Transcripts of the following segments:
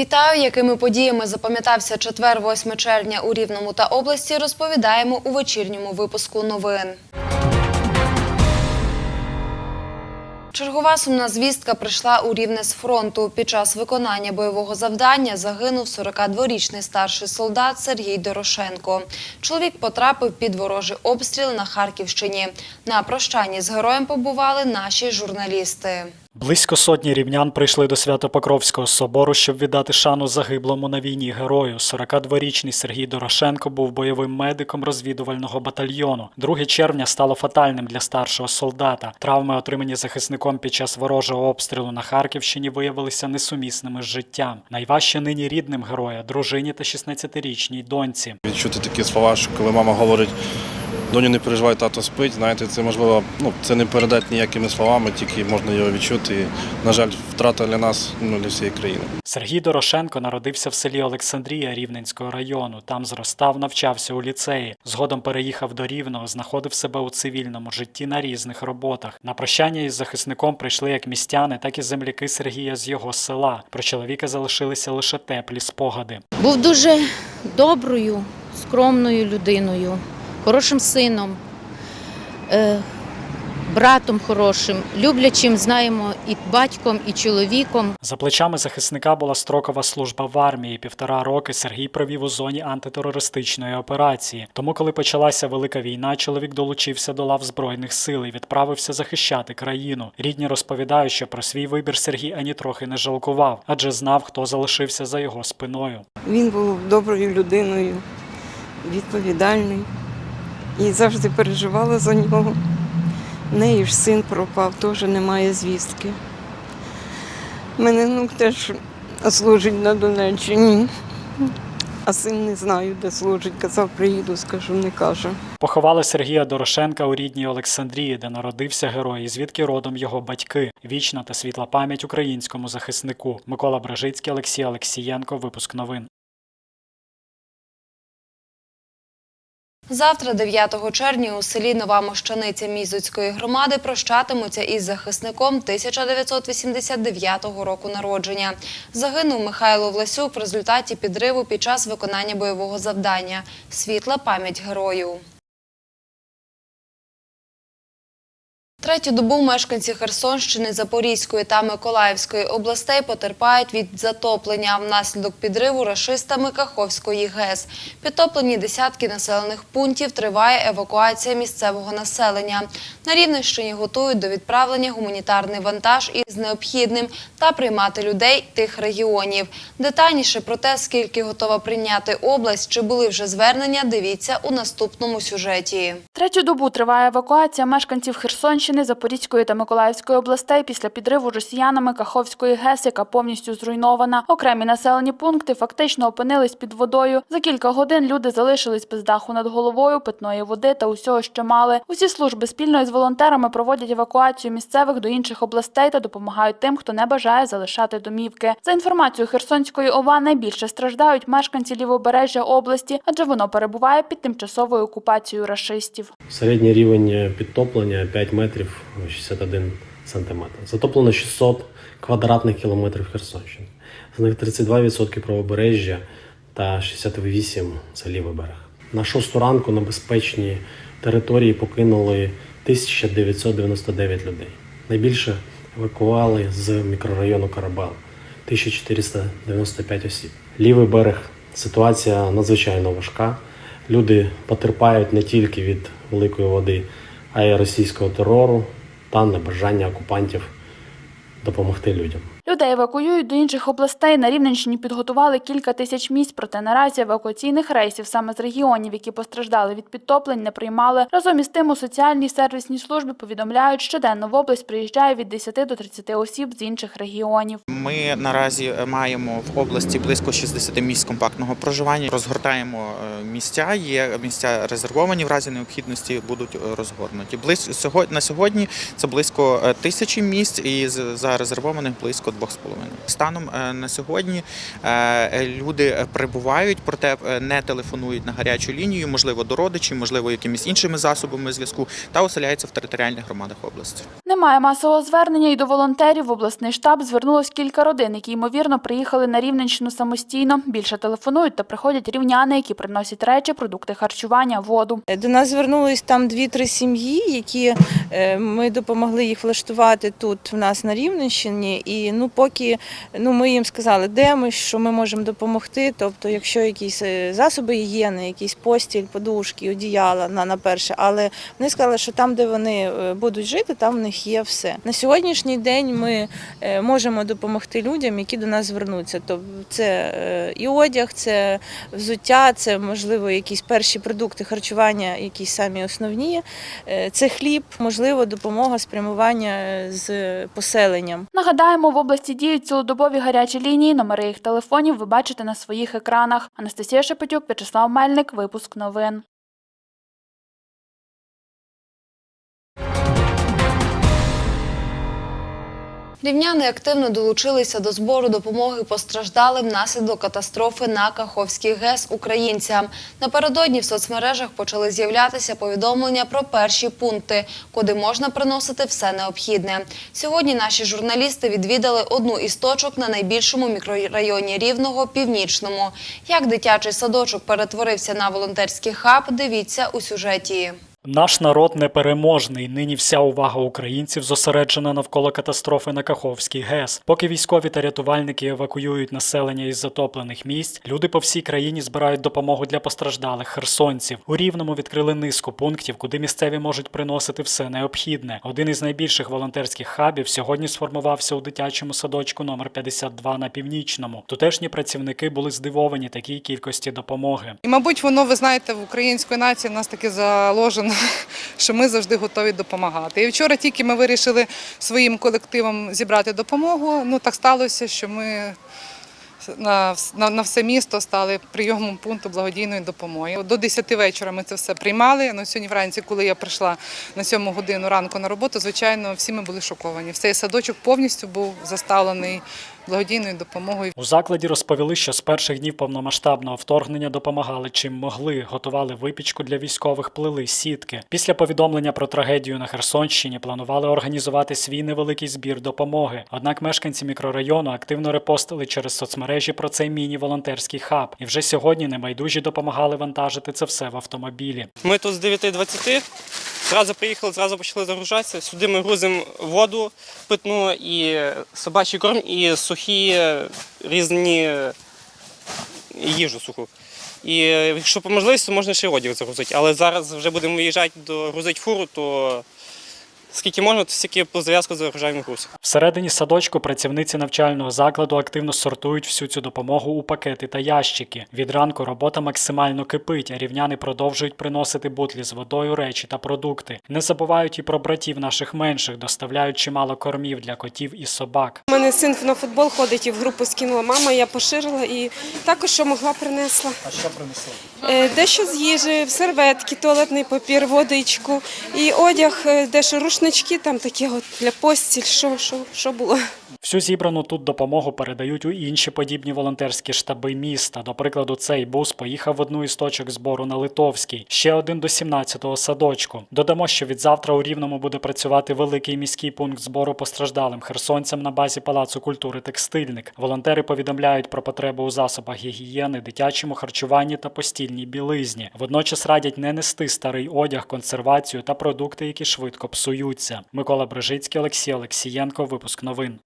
Вітаю, якими подіями запам'ятався четвер, 8 червня у Рівному та області. Розповідаємо у вечірньому випуску новин. Чергова сумна звістка прийшла у Рівне з фронту. Під час виконання бойового завдання загинув 42-річний старший солдат Сергій Дорошенко. Чоловік потрапив під ворожий обстріл на Харківщині. На прощанні з героєм побували наші журналісти. Близько сотні рівнян прийшли до Свято-Покровського собору, щоб віддати шану загиблому на війні герою. 42-річний Сергій Дорошенко був бойовим медиком розвідувального батальйону. 2 червня стало фатальним для старшого солдата. Травми, отримані захисником під час ворожого обстрілу на Харківщині, виявилися несумісними з життям. Найважче нині рідним героя, дружині та 16-річній доньці. Відчути такі слова, що коли мама говорить, доню не переживай, тато спить, знаєте, це можливо, ну це не передати ніякими словами, тільки можна його відчути. І, на жаль, втрата для нас, ну для всієї країни. Сергій Дорошенко народився в селі Олександрія Рівненського району. Там зростав, навчався у ліцеї. Згодом переїхав до Рівного, знаходив себе у цивільному житті на різних роботах. На прощання із захисником прийшли як містяни, так і земляки Сергія з його села. Про чоловіка залишилися лише теплі спогади. Був дуже доброю, скромною людиною, хорошим сином, е, братом хорошим, люблячим, знаємо, і батьком, і чоловіком. За плечами захисника була строкова служба в армії. Півтора роки Сергій провів у зоні антитерористичної операції. Тому, коли почалася велика війна, чоловік долучився до лав збройних сил і відправився захищати країну. Рідні розповідають, що про свій вибір Сергій ані трохи не жалкував, адже знав, хто залишився за його спиною. Він був доброю людиною, відповідальний і завжди переживала за нього. В неї ж син пропав, теж немає звістки. Мене внук теж служить на Донеччині, а син не знаю, де служить. Казав, приїду, скажу, не каже. Поховали Сергія Дорошенка у рідній Олександрії, де народився герой, і звідки родом його батьки. Вічна та світла пам'ять українському захиснику. Микола Бражицький, Олексій Олексієнко. Випуск новин. Завтра, 9 червня, у селі Нова Мощаниця Мізоцької громади прощатимуться із захисником 1989 року народження. Загинув Михайло Власюк в результаті підриву під час виконання бойового завдання. Світла пам'ять герою. Третю добу мешканці Херсонщини, Запорізької та Миколаївської областей потерпають від затоплення внаслідок підриву рашистами Каховської ГЕС. Підтоплені десятки населених пунктів, триває евакуація місцевого населення. На Рівненщині готують до відправлення гуманітарний вантаж із необхідним та приймати людей тих регіонів. Детальніше про те, скільки готова прийняти область, чи були вже звернення, дивіться у наступному сюжеті. Третю добу триває евакуація мешканців Херсонщини, Запорізької та Миколаївської областей після підриву росіянами Каховської ГЕС, яка повністю зруйнована. Окремі населені пункти фактично опинились під водою. За кілька годин люди залишились без даху над головою, питної води та усього, що мали. Усі служби спільно із волонтерами проводять евакуацію місцевих до інших областей та допомагають тим, хто не бажає залишати домівки. За інформацією Херсонської ОВА, найбільше страждають мешканці лівобережжя області, адже воно перебуває під тимчасовою окупацією рашистів. Середній рівень підтоплення 5 метрів 61 сантиметр. Затоплено 600 квадратних кілометрів Херсонщини. З них 32% правобережжя та 68 це лівий берег. На шосту ранку на безпечній території покинули 1999 людей. Найбільше евакували з мікрорайону Карабел 1495 осіб. Лівий берег ситуація надзвичайно важка. Люди потерпають не тільки від великої води, а й російського терору та небажання окупантів допомогти людям. Людей евакуюють до інших областей. На Рівненщині підготували кілька тисяч місць, проте наразі евакуаційних рейсів саме з регіонів, які постраждали від підтоплень, не приймали. Разом із тим у соціальній сервісній службі повідомляють, щоденно в область приїжджає від 10 до 30 осіб з інших регіонів. Ми наразі маємо в області близько 60 місць компактного проживання. Розгортаємо е, місця. Є місця резервовані в разі необхідності будуть е, розгорнуті. На сьогодні це близько е, тисячі місць, і з- зарезервованих близько 2,5. Станом е, на сьогодні е, люди прибувають, проте е, не телефонують на гарячу лінію, можливо, до родичів, можливо, якимись іншими засобами зв'язку, та оселяються в територіальних громадах області. Немає масового звернення і до волонтерів. В обласний штаб звернулось кілька родин, які ймовірно приїхали на Рівненщину самостійно. Більше телефонують та приходять рівняни, які приносять речі, продукти харчування, воду. До нас звернулись там дві-три сім'ї, які ми допомогли їх влаштувати тут в нас на Рівненщині. І ну поки ну ми їм сказали, де ми, що ми можемо допомогти. Тобто, якщо якісь е, засоби гігієни, якісь постіль, подушки, одіяла на, на перше. Але вони сказали, що там, де вони е, будуть жити, там в них є все. На сьогоднішній день ми е, можемо допомогти людям, які до нас звернуться. Тобто це і одяг, це взуття, це можливо якісь перші продукти харчування, якісь самі основні. Це хліб, можливо, допомога спрямування з поселенням. Нагадаємо, в області діють цілодобові гарячі лінії. Номери їх телефонів ви бачите на своїх екранах. Анастасія Шепетюк, В'ячеслав Мельник. Випуск новин. Рівняни активно долучилися до збору допомоги постраждалим внаслідок катастрофи на Каховській ГЕС українцям. Напередодні в соцмережах почали з'являтися повідомлення про перші пункти, куди можна приносити все необхідне. Сьогодні наші журналісти відвідали одну із точок на найбільшому мікрорайоні Рівного Північному. Як дитячий садочок перетворився на волонтерський хаб, дивіться у сюжеті. Наш народ непереможний. Нині вся увага українців зосереджена навколо катастрофи на Каховській ГЕС. Поки військові та рятувальники евакуюють населення із затоплених місць, люди по всій країні збирають допомогу для постраждалих херсонців. У Рівному відкрили низку пунктів, куди місцеві можуть приносити все необхідне. Один із найбільших волонтерських хабів сьогодні сформувався у дитячому садочку номер 52 на північному. Тутешні працівники були здивовані такій кількості допомоги. І, мабуть, воно, ви знаєте, в української нації нас таки заложено, що ми завжди готові допомагати. І вчора тільки ми вирішили своїм колективом зібрати допомогу. Ну так сталося, що ми на, на, все місто стали прийомом пункту благодійної допомоги. До 10 вечора ми це все приймали. Ну, сьогодні вранці, коли я прийшла на 7 годину ранку на роботу, звичайно, всі ми були шоковані. Цей садочок повністю був заставлений благодійною допомогою. У закладі розповіли, що з перших днів повномасштабного вторгнення допомагали чим могли, готували випічку для військових, плели сітки. Після повідомлення про трагедію на Херсонщині планували організувати свій невеликий збір допомоги. Однак мешканці мікрорайону активно репостили через соцмережі про цей міні-волонтерський хаб. І вже сьогодні небайдужі допомагали вантажити це все в автомобілі. Ми тут з 9.20 зразу приїхали, зразу почали загружатися. Сюди ми грузимо воду питну і собачий корм, і сухі різні їжу суху. І якщо по можливості, можна ще одяг загрузити. Але зараз вже будемо виїжджати до грузити фуру, то скільки можна, то стільки по зав'язку загружаємо груз. Всередині садочку працівниці навчального закладу активно сортують всю цю допомогу у пакети та ящики. Від ранку робота максимально кипить, а рівняни продовжують приносити бутлі з водою, речі та продукти. Не забувають і про братів наших менших, доставляють чимало кормів для котів і собак. У мене син на футбол ходить і в групу скинула мама, я поширила і також що могла принесла. А що принесли? Е, Дещо з їжі, серветки, туалетний папір, водичку і одяг, е, дещо рушнички, там такі от для постіль, що, що, що було. Всю зібрану тут допомогу передають у інші подібні волонтерські штаби міста. До прикладу, цей бус поїхав в одну із точок збору на Литовській, ще один до 17-го садочку. Додамо, що від завтра у Рівному буде працювати великий міський пункт збору постраждалим херсонцям на базі Палацу культури Текстильник. Волонтери повідомляють про потребу у засобах гігієни, дитячому харчуванні та постільній білизні. Водночас радять не нести старий одяг, консервацію та продукти, які швидко псуються. Микола Брижицький, Олексій Олексієнко. Випуск новин.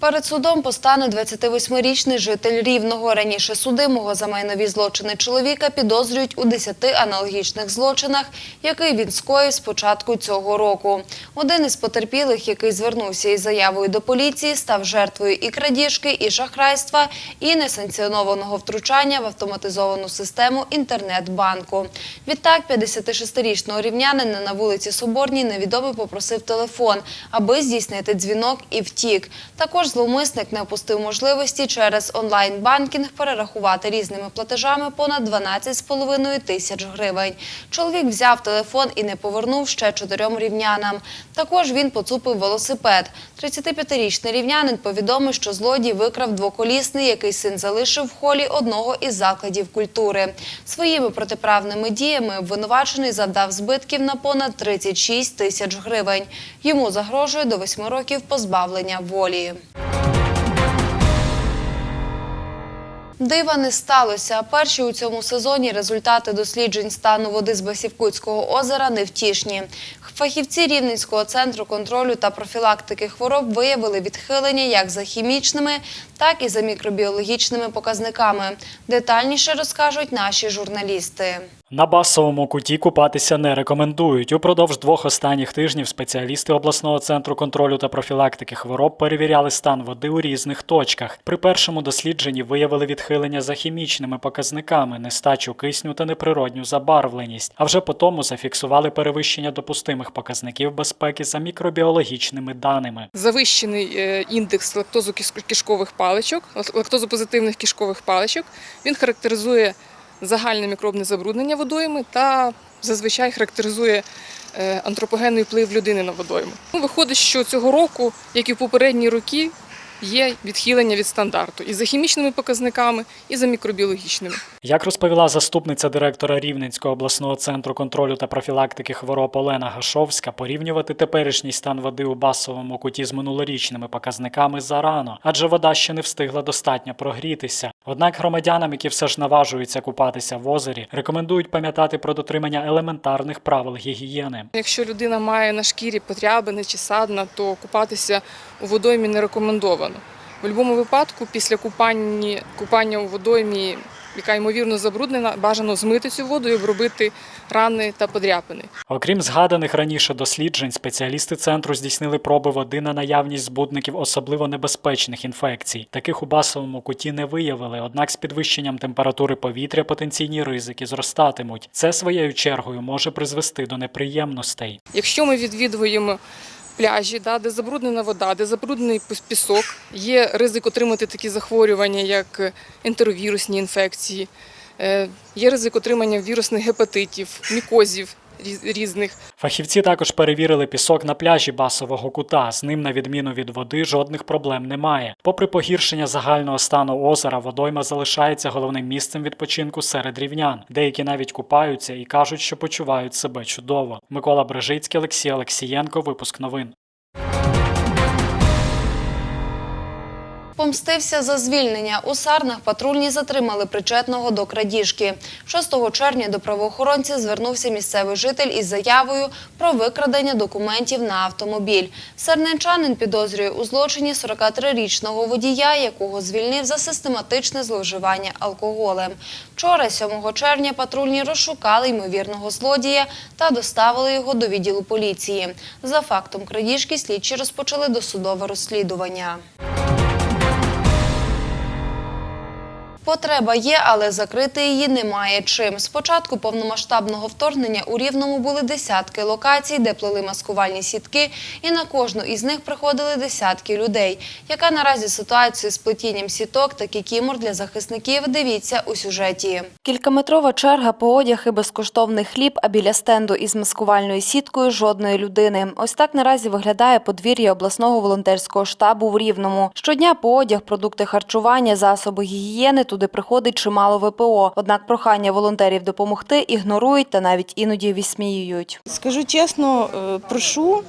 Перед судом постане 28-річний житель Рівного. Раніше судимого за майнові злочини чоловіка підозрюють у 10 аналогічних злочинах, який він скоїв з початку цього року. Один із потерпілих, який звернувся із заявою до поліції, став жертвою і крадіжки, і шахрайства, і несанкціонованого втручання в автоматизовану систему інтернет-банку. Відтак, 56-річного рівнянина на вулиці Соборній невідомий попросив телефон, аби здійснити дзвінок і втік. Також зловмисник не опустив можливості через онлайн-банкінг перерахувати різними платежами понад 12,5 тисяч гривень. Чоловік взяв телефон і не повернув ще чотирьом рівнянам. Також він поцупив велосипед. 35-річний рівнянин повідомив, що злодій викрав двоколісний, який син залишив в холі одного із закладів культури. Своїми протиправними діями обвинувачений завдав збитків на понад 36 тисяч гривень. Йому загрожує до 8 років позбавлення волі. Дива не сталося. Перші у цьому сезоні результати досліджень стану води з Басівкутського озера невтішні. Фахівці Рівненського центру контролю та профілактики хвороб виявили відхилення як за хімічними, так і за мікробіологічними показниками. Детальніше розкажуть наші журналісти. На басовому куті купатися не рекомендують. Упродовж двох останніх тижнів спеціалісти обласного центру контролю та профілактики хвороб перевіряли стан води у різних точках. При першому дослідженні виявили відхилення за хімічними показниками, нестачу кисню та неприродню забарвленість. А вже по тому зафіксували перевищення допустимих показників безпеки за мікробіологічними даними. завищений е, індекс лактозокишкових паличок, лактозопозитивних кишкових паличок. Він характеризує загальне мікробне забруднення водойми та зазвичай характеризує е, антропогенний вплив людини на водойми. Ну, Виходить, що цього року, як і в попередні роки, є відхилення від стандарту і за хімічними показниками, і за мікробіологічними. Як розповіла заступниця директора Рівненського обласного центру контролю та профілактики хвороб Олена Гашовська, порівнювати теперішній стан води у басовому куті з минулорічними показниками зарано, адже вода ще не встигла достатньо прогрітися. Однак громадянам, які все ж наважуються купатися в озері, рекомендують пам'ятати про дотримання елементарних правил гігієни. Якщо людина має на шкірі потрябини чи садна, то купатися у водоймі не рекомендовано. В будь-якому випадку, після купання, купання у водоймі, яка ймовірно забруднена, бажано змити цю воду і обробити рани та подряпини. Окрім згаданих раніше досліджень, спеціалісти центру здійснили проби води на наявність збудників особливо небезпечних інфекцій. Таких у басовому куті не виявили, однак з підвищенням температури повітря потенційні ризики зростатимуть. Це своєю чергою може призвести до неприємностей. Якщо ми відвідуємо пляжі, да, де забруднена вода, де забруднений пісок, є ризик отримати такі захворювання, як ентеровірусні інфекції, е, є ризик отримання вірусних гепатитів, мікозів різних. Фахівці також перевірили пісок на пляжі басового кута. З ним, на відміну від води, жодних проблем немає. Попри погіршення загального стану озера, водойма залишається головним місцем відпочинку серед рівнян. Деякі навіть купаються і кажуть, що почувають себе чудово. Микола Брежицький, Олексій Олексієнко. Випуск новин. Помстився за звільнення. У Сарнах патрульні затримали причетного до крадіжки. 6 червня до правоохоронців звернувся місцевий житель із заявою про викрадення документів на автомобіль. Сарненчанин підозрює у злочині 43-річного водія, якого звільнив за систематичне зловживання алкоголем. Вчора, 7 червня, патрульні розшукали ймовірного злодія та доставили його до відділу поліції. За фактом крадіжки слідчі розпочали досудове розслідування. Потреба є, але закрити її немає чим. З початку повномасштабного вторгнення у Рівному були десятки локацій, де плели маскувальні сітки, і на кожну із них приходили десятки людей. Яка наразі ситуація з плетінням сіток та кікімор для захисників, дивіться у сюжеті. Кількаметрова черга по одяг і безкоштовний хліб, а біля стенду із маскувальною сіткою жодної людини. Ось так наразі виглядає подвір'я обласного волонтерського штабу в Рівному. Щодня по одяг, продукти харчування, засоби гігієни туди приходить чимало ВПО. Однак прохання волонтерів допомогти ігнорують та навіть іноді відсміюють. Скажу чесно, е, прошу,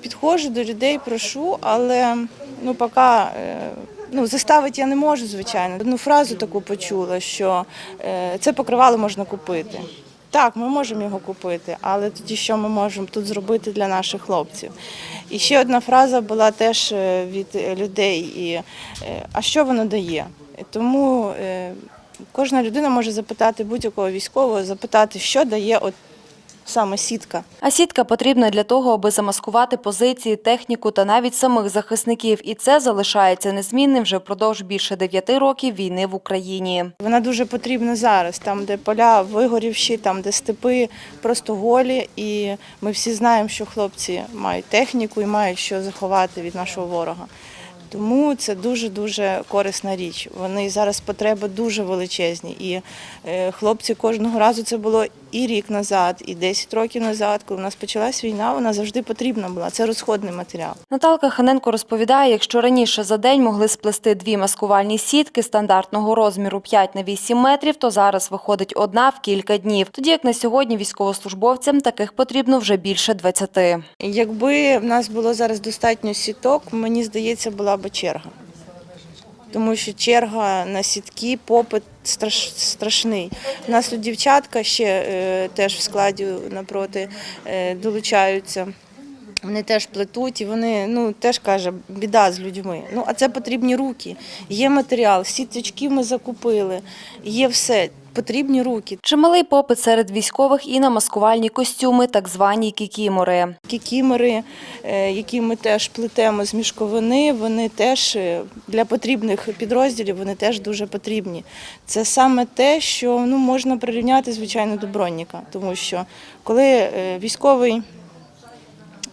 підходжу до людей, прошу, але ну поки е, ну, заставити я не можу, звичайно. Одну фразу таку почула, що е, це покривало можна купити. Так, ми можемо його купити, але тоді що ми можемо тут зробити для наших хлопців? І ще одна фраза була теж від людей, і, а що воно дає? Тому е, кожна людина може запитати будь-якого військового, запитати, що дає от саме сітка. А сітка потрібна для того, аби замаскувати позиції, техніку та навіть самих захисників. І це залишається незмінним вже впродовж більше дев'яти років війни в Україні. Вона дуже потрібна зараз, там, де поля вигорівші, там, де степи просто голі. І ми всі знаємо, що хлопці мають техніку і мають що заховати від нашого ворога. Тому це дуже-дуже корисна річ. Вони зараз потреби дуже величезні. І е, хлопці кожного разу це було і рік назад, і 10 років назад, коли у нас почалась війна, вона завжди потрібна була. Це розходний матеріал. Наталка Ханенко розповідає, якщо раніше за день могли сплести дві маскувальні сітки стандартного розміру 5 на 8 метрів, то зараз виходить одна в кілька днів. Тоді як на сьогодні військовослужбовцям таких потрібно вже більше 20. Якби в нас було зараз достатньо сіток, мені здається, була б черга. Тому що черга на сітки, попит страш, страшний. У нас тут дівчатка ще е, теж в складі напроти е, долучаються. Вони теж плетуть і вони ну теж каже, біда з людьми. Ну а це потрібні руки. Є матеріал, сіточки ми закупили, є все. Потрібні руки. Чималий попит серед військових і на маскувальні костюми, так звані кікімори. Кікімери, е, які ми теж плетемо з мішковини, вони теж е, для потрібних підрозділів вони теж дуже потрібні. Це саме те, що ну, можна прирівняти, звичайно, до бронніка, тому що коли е, військовий,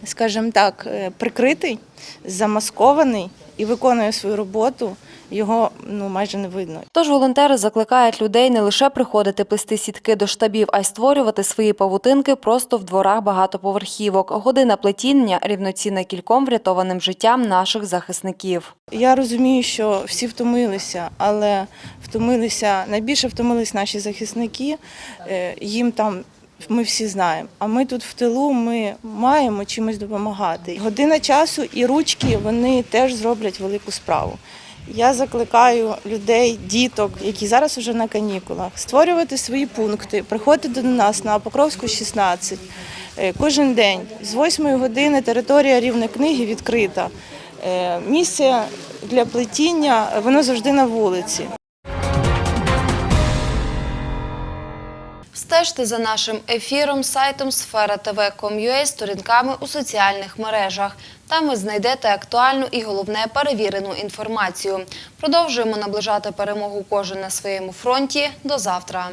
скажімо так, е, прикритий, замаскований і виконує свою роботу, його ну, майже не видно. Тож волонтери закликають людей не лише приходити плести сітки до штабів, а й створювати свої павутинки просто в дворах багатоповерхівок. Година плетіння рівноцінна кільком врятованим життям наших захисників. Я розумію, що всі втомилися, але втомилися найбільше втомились наші захисники. Е, Їм там ми всі знаємо. А ми тут в тилу ми маємо чимось допомагати. Година часу і ручки вони теж зроблять велику справу. Я закликаю людей, діток, які зараз вже на канікулах, створювати свої пункти, приходити до нас на Покровську 16. Е, Кожен день з 8 години територія рівної книги відкрита. Е, Місце для плетіння воно завжди на вулиці. Стежте за нашим ефіром сайтом Сфера ТВ.com.ua, сторінками у соціальних мережах. Там ви знайдете актуальну і головне перевірену інформацію. Продовжуємо наближати перемогу кожен на своєму фронті. До завтра.